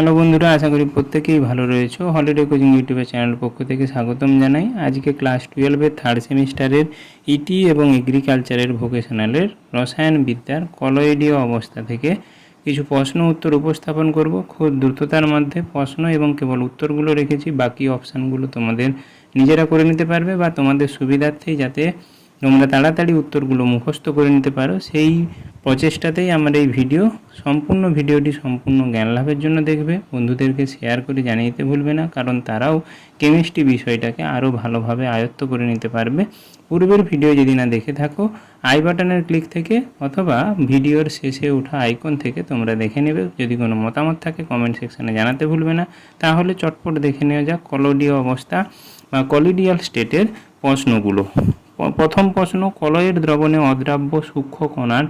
Hello বন্ধুরা, আশা করি প্রত্যেকেই ভালো রয়েছে। হলিডে কোচিং ইউটিউবের চ্যানেল পক্ষ থেকে স্বাগতম জানাই। আজকে ক্লাস টুয়েলভের থার্ড সেমিস্টারের ইটি এবং এগ্রিকালচারের ভোকেশনালের রসায়ন বিদ্যার কলয়েডীয় অবস্থা থেকে কিছু প্রশ্ন উত্তর উপস্থাপন করব। খুব দ্রুততার মধ্যে প্রশ্ন এবং কেবল উত্তরগুলো রেখেছি। বাকি অপশানগুলো তোমাদের নিজেরা করে নিতে পারবে বা তোমাদের সুবিধার্থেই যাতে তোমরা তাড়াতাড়ি উত্তরগুলো মুখস্থ করে নিতে পারো। সেই প্রচেষ্টাতেই আমার এই ভিডিও, সম্পূর্ণ ভিডিওটি সম্পূর্ণ জ্ঞান লাভের জন্য দেখবে। বন্ধুদেরকে শেয়ার করে জানিয়ে দিতে ভুলবে না, কারণ তারাও কেমিস্ট্রি বিষয়টাকে আরও ভালোভাবে আয়ত্ত করে নিতে পারবে। পূর্বের ভিডিও যদি না দেখে থাকো আই বাটনের ক্লিক থেকে অথবা ভিডিওর শেষে ওঠা আইকন থেকে তোমরা দেখে নেবে। যদি কোনো মতামত থাকে কমেন্ট সেকশনে জানাতে ভুলবে না। তাহলে চটপট দেখে নেওয়া যাক কলোডীয় অবস্থা বা কলিডিয়াল স্টেটের প্রশ্নগুলো। প্রথম প্রশ্ন, কলয়ের দ্রবণে অদ্রাব্য সূক্ষ্ম কণার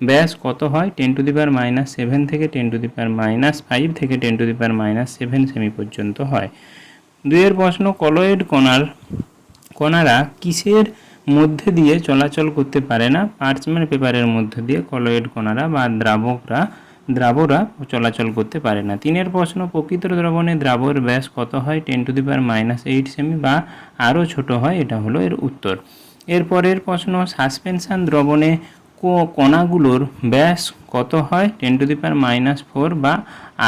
ব্যাস কত হয়? Ten to the power minus seven থেকে ten to the power minus five থেকে ten to the power minus seven semi পর্যন্ত হয়। দুইয়ের প্রশ্ন, কলয়েড কণার, কণারা কিসের মধ্যে দিয়ে চলাচল করতে পারে না? পার্চমেন্ট পেপারের মধ্যে দিয়ে কলয়েড কণারা বা দ্রাবকরা, দ্রাবরা চলাচল করতে পারে না। তিনের প্রশ্ন, প্রকৃত দ্রবণে দ্রাবর ব্যাস কত হয়? Ten to the power minus eight semi বা আরও ছোট হয়? এটা হলো এর উত্তর। এরপরের প্রশ্ন, সাসপেনশন দ্রবণে কণাগুলোর ব্যাস কত হয়? Ten to the power minus four বা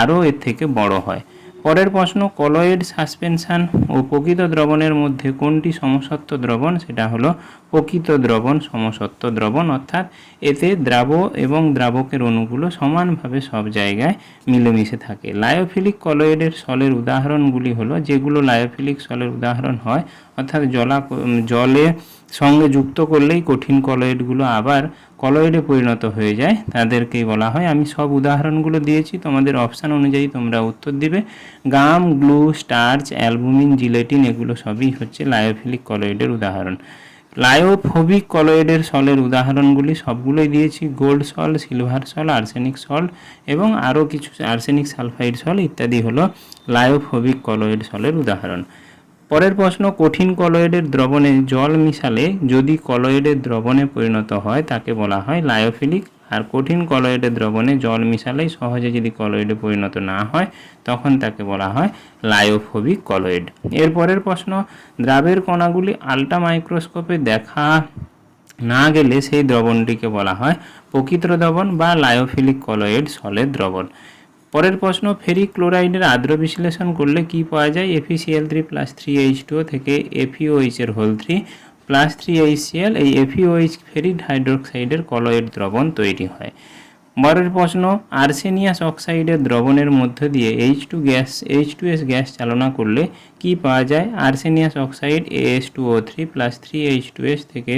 আরও এর থেকে বড় হয়। পরের প্রশ্ন, কলয়েড সাসপেনশান ও প্রকৃত দ্রবণের মধ্যে কোনটি সমসত্ব দ্রবণ? সেটা হলো প্রকৃত দ্রবণ, সমসত্ব দ্রবণ, অর্থাৎ এতে দ্রাব এবং দ্রাবকের অণুগুলো সমানভাবে সব জায়গায় মিলেমিশে থাকে। লায়োফিলিক কলয়েডের সলের উদাহরণগুলি হলো, যেগুলো লায়োফিলিক সলের উদাহরণ হয়, অর্থাৎ জলা জলে সঙ্গে যুক্ত করলেই কঠিন কলয়েডগুলো আবার কলয়েডে পরিণত হয়ে যায়, তাদেরকেই বলা হয়। আমি সব উদাহরণগুলো দিয়েছি, তোমাদের অপশান অনুযায়ী তোমরা উত্তর দিবে। Gum, glue, starch, albumin, gelatin, এগুলো সবই হচ্ছে লায়োফিলিক কলয়েডের উদাহরণ। লায়োফোবিক কলয়েডের সলের উদাহরণগুলি সবগুলোই দিয়েছি। Gold sol, silver sol, arsenic sol এবং আরও কিছু আর্সেনিক সালফাইড সল ইত্যাদি হলো লায়োফোবিক কলয়েড সলের উদাহরণ। পরের প্রশ্ন, কঠিন কলয়েডের দ্রবণে জল মিশালে যদি কলয়েডের দ্রবণে পরিণত হয়, তাকে বলা হয় লায়োফিলিক। আর কঠিন কলয়েডের দ্রবণে জল মিশালেই সহজে যদি কলয়েডে পরিণত না হয়, তখন তাকে বলা হয় লায়োফোবিক কলয়েড। এরপরের প্রশ্ন, দ্রাবের কণাগুলি আল্ট্রা মাইক্রোস্কোপে দেখা না গেলে সেই দ্রবণটিকে বলা হয় প্রকৃত দ্রবণ বা লায়োফিলিক কলয়েড সলের দ্রবণ। পরের প্রশ্ন ফেরিক ক্লোরাইডের আদ্র বিশ্লেষণ করলে কি পাওয়া যায়? FeCl three plus three H two থেকে এফিওএইচ এর whole three plus three HCl এই এফিওএইচ ফেরিক হাইড্রোক্সাইডের কলয়েড দ্রবণ তৈরি হয়। পরের প্রশ্ন, আর্সেনিয়াস অক্সাইডের দ্রবণের মধ্য দিয়ে H two gas H two S gas চালনা করলে কি পাওয়া যায়? Arsenious oxide As two O three plus three H two S থেকে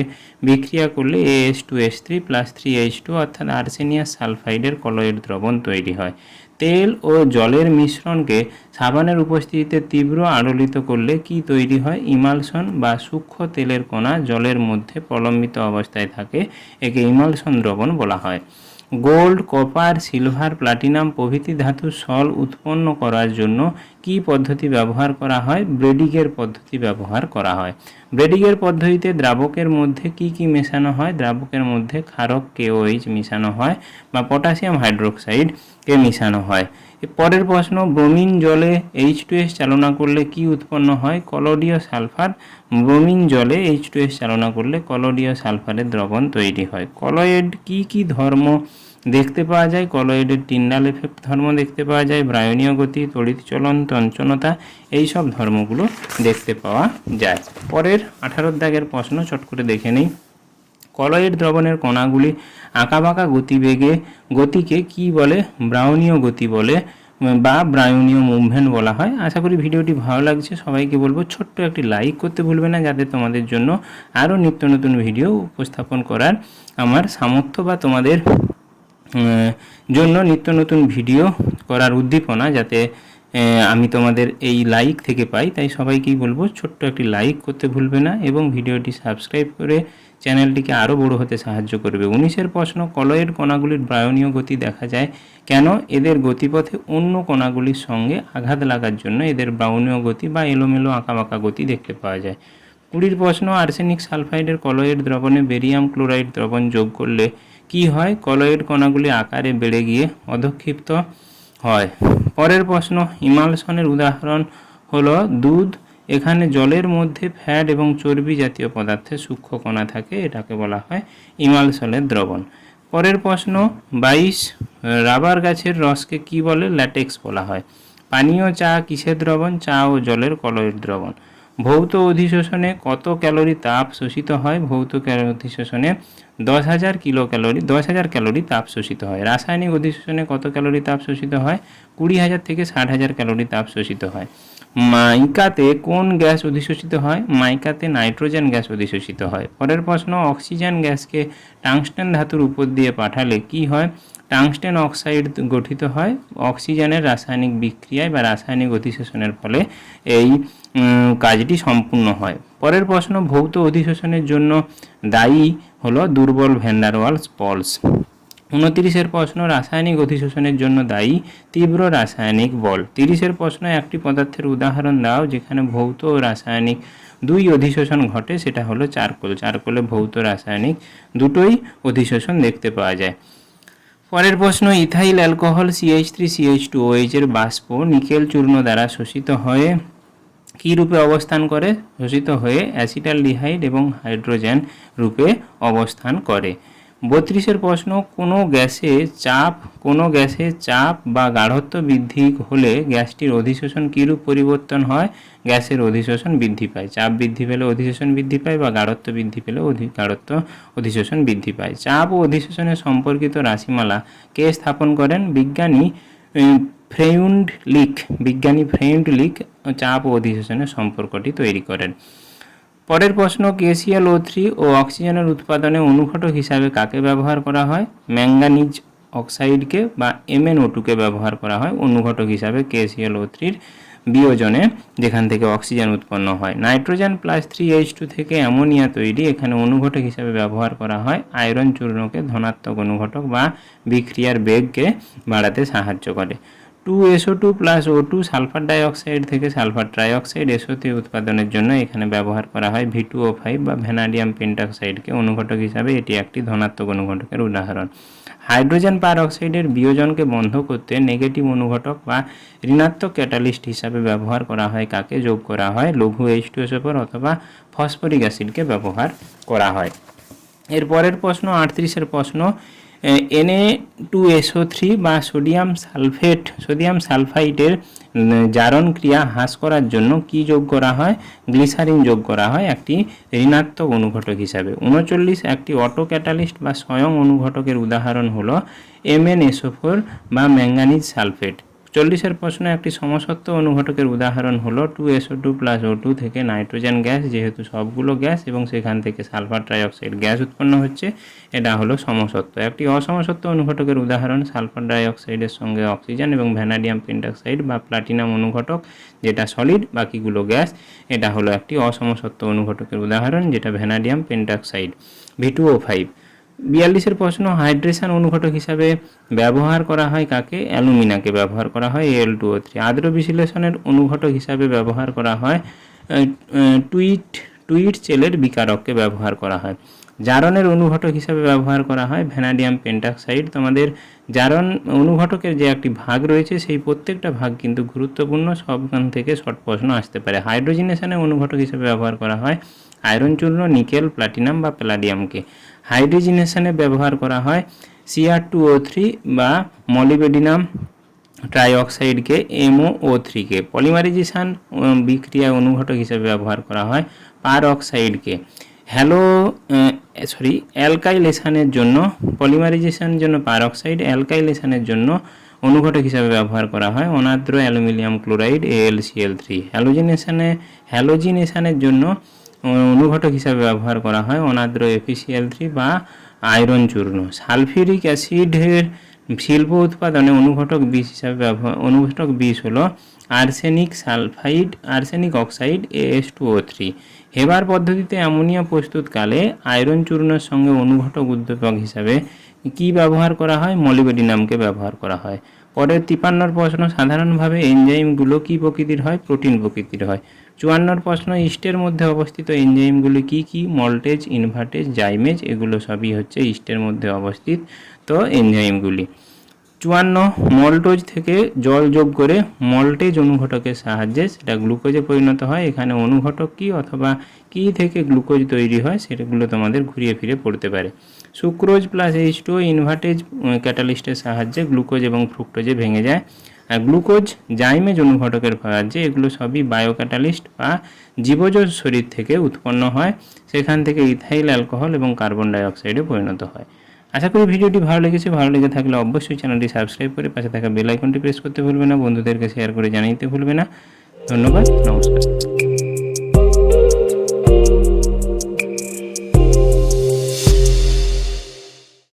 বিক্রিয়া করলে As two S three plus three H two অর্থাৎ আর্সেনিয়াস সালফাইডের কলয়েড দ্রবণ তৈরি হয়। তেল ও জলের মিশ্রণকে সাবানের উপস্থিতিতে তীব্র আড়লিত করলে কি তৈরি হয়? ইমালসন বা সূক্ষ্ম তেলের কণা জলের মধ্যে প্রলম্বিত অবস্থায় থাকে, একে ইমালশন দ্রবণ বলা হয়। গোল্ড, কপার, সিলভার, প্লাটিনাম প্রভৃতি ধাতুর সল উৎপন্ন করার জন্য কি পদ্ধতি ব্যবহার করা হয়? ব্রেডিগের পদ্ধতি ব্যবহার করা হয়। ব্রেডিগের পদ্ধতিতে দ্রাবকের মধ্যে কি কি মেশানো হয়? দ্রাবকের মধ্যে ক্ষারক কেওএইচ মেশানো হয় বা পটাশিয়াম হাইড্রোক্সাইড কে মেশানো হয়। পরের প্রশ্ন, ব্রোমিন জলে এইচ টু এস চালনা করলে কি উৎপন্ন হয়? কলোডীয় সালফার। ব্রোমিন জলে এইচ টু এস চালনা করলে কলোডীয় সালফারের দ্রবণ তৈরি হয়। কলয়েড কি কি ধর্ম দেখতে পাওয়া যায় কলয়েডের টিন্ডাল এফেক্ট ধর্ম দেখতে পাওয়া যায় ব্রায়নীয় গতি, তড়িৎ চলন তঞ্চনতা এই সব ধর্মগুলো দেখতে পাওয়া যায়। পরের আঠারোর দাগের প্রশ্ন চট করে দেখে নেই। কলয়েড দ্রবণের কণাগুলি আঁকাবাঁকা গতিবেগে, গতিকে কি বলে? ব্রাউনীয় গতি বলে, বা ব্রাউনীয় মুভমেন্ট বলা হয়। আশা করি ভিডিওটি ভালো লাগছে। সবাইকে বলব, ছোট্ট একটি লাইক করতে ভুলবে না, যাতে তোমাদের জন্য আরও নিত্য নতুন ভিডিও উপস্থাপন করার আমার সামর্থ্য বা তোমাদের জন্য নিত্য নতুন ভিডিও করার উদ্দীপনা যাতে আমি তোমাদের এই লাইক থেকে পাই। তাই সবাইকেই বলব, ছোট্ট একটি লাইক করতে ভুলবে না এবং ভিডিওটি সাবস্ক্রাইব করে চ্যানেলটিকে আরও বড় হতে সাহায্য করবে। উনিশের প্রশ্ন কলয়েড কণাগুলির ব্রায়নীয় গতি দেখা যায় কেন? এদের গতিপথে অন্য কণাগুলির সঙ্গে আঘাত লাগার জন্য এদের ব্রাউনীয় গতি বা এলোমেলো আঁকাবাঁকা গতি দেখতে পাওয়া যায়। কুড়ির প্রশ্ন, আর্সেনিক সালফাইডের কলয়েড দ্রবণে বেরিয়াম ক্লোরাইড দ্রবণ যোগ করলে কি হয়? কলয়েড কণাগুলি আকারে বেড়ে গিয়ে অধক্ষিপ্ত হয়। পরের প্রশ্ন ইমালশনের উদাহরণ হলো দুধ। এখানে জলের মধ্যে ফ্যাট এবং চর্বি জাতীয় পদার্থে সূক্ষ্ম কণা থাকে, এটাকে বলা হয় ইমালসলের দ্রবণ। পরের প্রশ্ন, বাইশ, রাবার গাছের রসকে কি বলে? ল্যাটেক্স বলা হয়। পানীয় চা কিসের দ্রবণ? চা ও জলের কলয়ের দ্রবণ। ভৌত অধিশোষণে কত ক্যালোরি তাপ শোষিত হয়? ভৌত অধিশোষণে দশ হাজার কিলো ক্যালোরি দশ হাজার ক্যালোরি তাপ শোষিত হয়। রাসায়নিক অধিশোষণে কত ক্যালোরি তাপ শোষিত হয়? কুড়ি হাজার থেকে ষাট হাজার ক্যালোরি তাপ শোষিত হয়। মাইকাতে কোন গ্যাস অধিশোষিত হয়? মাইকাতে নাইট্রোজেন গ্যাস অধিশোষিত হয়। পরের প্রশ্ন, অক্সিজেন গ্যাসকে টাংস্টেন ধাতুর উপর দিয়ে পাঠালে কি হয়? টাংস্টেন অক্সাইড গঠিত হয় অক্সিজেনের রাসায়নিক বিক্রিয়ায় বা রাসায়নিক অধিশোষণের ফলে। এই কাজটি সম্পূর্ণ হয়। পরের প্রশ্ন, ভৌত অধিশোষণের জন্য দায়ী হলো দুর্বল ভ্যান্ডারওয়ালস পলস। উনত্রিশের প্রশ্ন রাসায়নিক অধিশোষণের জন্য দায়ী, তীব্র রাসায়নিক বল। তিরিশের প্রশ্ন একটি পদার্থের উদাহরণ দাও যেখানে ভৌত রাসায়নিক দুই অধিশোষণ ঘটে, সেটা হলো চারকোল। চারকোলে ভৌত রাসায়নিক দুটোই অধিশোষণ দেখতে পাওয়া যায়। পরের প্রশ্ন, ethyl alcohol CH three CH two OH এর বাষ্প নিকেল চূর্ণ দ্বারা শোষিত হয়ে কী রূপে অবস্থান করে? শোষিত হয়ে অ্যাসিটালডিহাইড এবং হাইড্রোজেন রূপে অবস্থান করে। বত্রিশের প্রশ্ন, কোনো গ্যাসে চাপ, কোনো গ্যাসে চাপ বা গাঢ়ত্ব বৃদ্ধি হলে গ্যাসটির অধিশোষণ কীরূপ পরিবর্তন হয়? গ্যাসের অধিশোষণ বৃদ্ধি পায়, চাপ বৃদ্ধি পেলে অধিশোষণ বৃদ্ধি পায় বা গাঢ়ত্ব বৃদ্ধি পেলে অধি গাঢ়ত্ব অধিশোষণ বৃদ্ধি পায়। চাপ ও অধিশোষণের সম্পর্কিত রাশিমালা কে স্থাপন করেন? বিজ্ঞানী ফ্রেউন্ড লিক বিজ্ঞানী ফ্রেউন্ড লিক চাপ ও অধিশোষণের সম্পর্কটি তৈরি করেন। পরের প্রশ্ন কেসিএল ও থ্রি ও অক্সিজেনের উৎপাদনে অনুঘটক হিসাবে কাকে ব্যবহার করা হয়? ম্যাঙ্গানিজ অক্সাইডকে বা এমএনও টুকে ব্যবহার করা হয় অনুঘটক হিসাবে কেসিএল ও থ্রির বিয়োজনে, যেখান থেকে অক্সিজেন উৎপন্ন হয়। Nitrogen plus three H two থেকে অ্যামোনিয়া তৈরি, এখানে অনুঘটক হিসাবে ব্যবহার করা হয় আয়রন চূর্ণকে ধনাত্মক অনুঘটক বা বিক্রিয়ার বেগকে বাড়াতে সাহায্য করে। Two SO two plus O two sulphur dioxide থেকে সালফার ট্রাইঅক্সাইড এসও থ্রি উৎপাদনের জন্য এখানে ব্যবহার করা হয় ভি টু ও ফাইভ বা ভ্যানাডিয়াম পেন্টাক্সাইডকে অনুঘটক হিসাবে। এটি একটি ধনাত্মক অনুঘটকের উদাহরণ। হাইড্রোজেন পারঅক্সাইডের বিয়োজনকে বন্ধ করতে নেগেটিভ অনুঘটক বা ঋণাত্মক ক্যাটালিস্ট হিসাবে ব্যবহার করা হয়, কাকে যোগ করা হয়? লঘু এইচ টু অথবা ফসফরিক অ্যাসিডকে ব্যবহার করা হয়। এর পরের প্রশ্ন, আটত্রিশের প্রশ্ন এনএ টু এসও থ্রি বা সোডিয়াম সালফেট সোডিয়াম সালফাইটের জারণ ক্রিয়া হ্রাস করার জন্য কি যোগ করা হয়? গ্লিসারিন যোগ করা হয় একটি ঋণাত্মক অনুঘটক হিসাবে। উনচল্লিশ একটি অটো ক্যাটালিস্ট বা স্বয়ং অনুঘটকের উদাহরণ হলো এমএনএসও ফোর বা ম্যাঙ্গানিজ সালফেট চল্লিশের প্রশ্ন একটি সমসত্ব অনুঘটকের উদাহরণ হলো two SO two plus O two থেকে নাইট্রোজেন গ্যাস, যেহেতু সবগুলো গ্যাস এবং সেখান থেকে সালফার ট্রাইঅক্সাইড গ্যাস উৎপন্ন হচ্ছে, এটা হলো সমসত্ব একটি অসমসত্ব অনুঘটকের উদাহরণ, সালফার ডাইঅক্সাইডের সঙ্গে অক্সিজেন এবং ভ্যানাডিয়াম পেন্টাক্সাইড বা প্লাটিনাম অনুঘটক, যেটা সলিড, বাকিগুলো গ্যাস, এটা হলো একটি অসমসত্ব অনুঘটকের উদাহরণ, যেটা vanadium pentoxide V two five. বিয়াল্লিশের প্রশ্ন, হাইড্রেশন অনুঘটক হিসাবে ব্যবহার করা হয় কাকে? অ্যালুমিনাকে ব্যবহার করা হয় এল টু ও থ্রি। আদ্র বিশ্লেষণের অনুঘটক হিসাবে ব্যবহার করা হয় টুইট টুইট চেলের বিকারককে ব্যবহার করা হয়। জারণের অনুঘটক হিসাবে ব্যবহার করা হয়, ভ্যানাডিয়াম পেন্টাক্সাইড। তোমাদের জারণ অনুঘটকের যে একটি ভাগ রয়েছে, সেই প্রত্যেকটা ভাগ কিন্তু গুরুত্বপূর্ণ, সবখান থেকে শর্ট প্রশ্ন আসতে পারে। হাইড্রোজিনেশনের অনুঘটক হিসাবে ব্যবহার করা হয়, আয়রন চূর্ণ, নিকেল, প্লাটিনাম বা প্যালাডিয়ামকে। হাইড্রোজিনেশনে ব্যবহার করা হয় সিআর টু ও থ্রি বা মলিবেডিনাম ট্রাইঅক্সাইডকে এমও ও থ্রিকে পলিমারাইজেশন বিক্রিয়া অনুঘটক হিসেবে ব্যবহার করা হয় পার অক্সাইডকে হ্যালো সরি অ্যালকাইলেশনের জন্য পলিমারাইজেশনের জন্য পার অক্সাইড অ্যালকাইলেশনের জন্য অনুঘটক হিসাবে ব্যবহার করা হয় অনাদ্র অ্যালুমিনিয়াম ক্লোরাইড এএলসিএল থ্রি হ্যালোজিনেশনে, হ্যালোজিনেশনের জন্য অনুঘটক হিসাবে ব্যবহার করা হয় অনাদ্র এফিসিএল থ্রি বা আয়রন চূর্ণ। সালফিউরিক অ্যাসিডের শিল্প উৎপাদনে অনুঘটক বিষ হিসাবে ব্যবহার অনুঘটক বিষ হল arsenic sulphide, arsenic oxide S two O three Haber পদ্ধতিতে অ্যামোনিয়া প্রস্তুতকালে আয়রন চূর্ণের সঙ্গে অনুঘটক উদ্দীপক হিসাবে কি ব্যবহার করা হয়? মলিবেডিনামকে ব্যবহার করা হয়। পরের তিপান্নর প্রশ্ন, সাধারণভাবে এনজাইমগুলো কি প্রকৃতির হয়? প্রোটিন প্রকৃতির হয়। চুয়ান্নর প্রশ্ন, ইস্টের মধ্যে অবস্থিত এনজাইমগুলি কি কি? মল্টেজ, ইনভার্টেজ, জাইমেজ, এগুলো সবই হচ্ছে ইস্টের মধ্যে অবস্থিত তো এনজাইমগুলি। চুয়ান্ন, মল্টোজ থেকে জল যোগ করে মল্টেজ অনুঘটকের সাহায্যে সেটা গ্লুকোজে পরিণত হয়। এখানে অনুঘটক কি অথবা কি থেকে গ্লুকোজ তৈরি হয় সেটাগুলো তোমাদের ঘুরিয়ে ফিরে পড়তে পারে। Sucrose plus H two invertase ক্যাটালিস্টের সাহায্যে গ্লুকোজ এবং ফ্রুক্টোজে ভেঙে যায়। আর গ্লুকোজ জাইমেজ অনুঘটকের সাহায্যে এগুলো সবই বায়োক্যাটালিস্ট বা জীবজ শরীর থেকে উৎপন্ন হয়। সেখান থেকে ইথাইল, অ্যালকোহল এবং কার্বন ডাইঅক্সাইডে পরিণত হয়। আশা করি ভিডিওটি ভালো লেগেছে। ভালো লেগে থাকলে অবশ্যই চ্যানেলটি সাবস্ক্রাইব করে পাশে থাকা বেল আইকনটি প্রেস করতে ভুলবে না। বন্ধুদেরকে শেয়ার করে জানাইতে ভুলবে না। ধন্যবাদ। নমস্কার।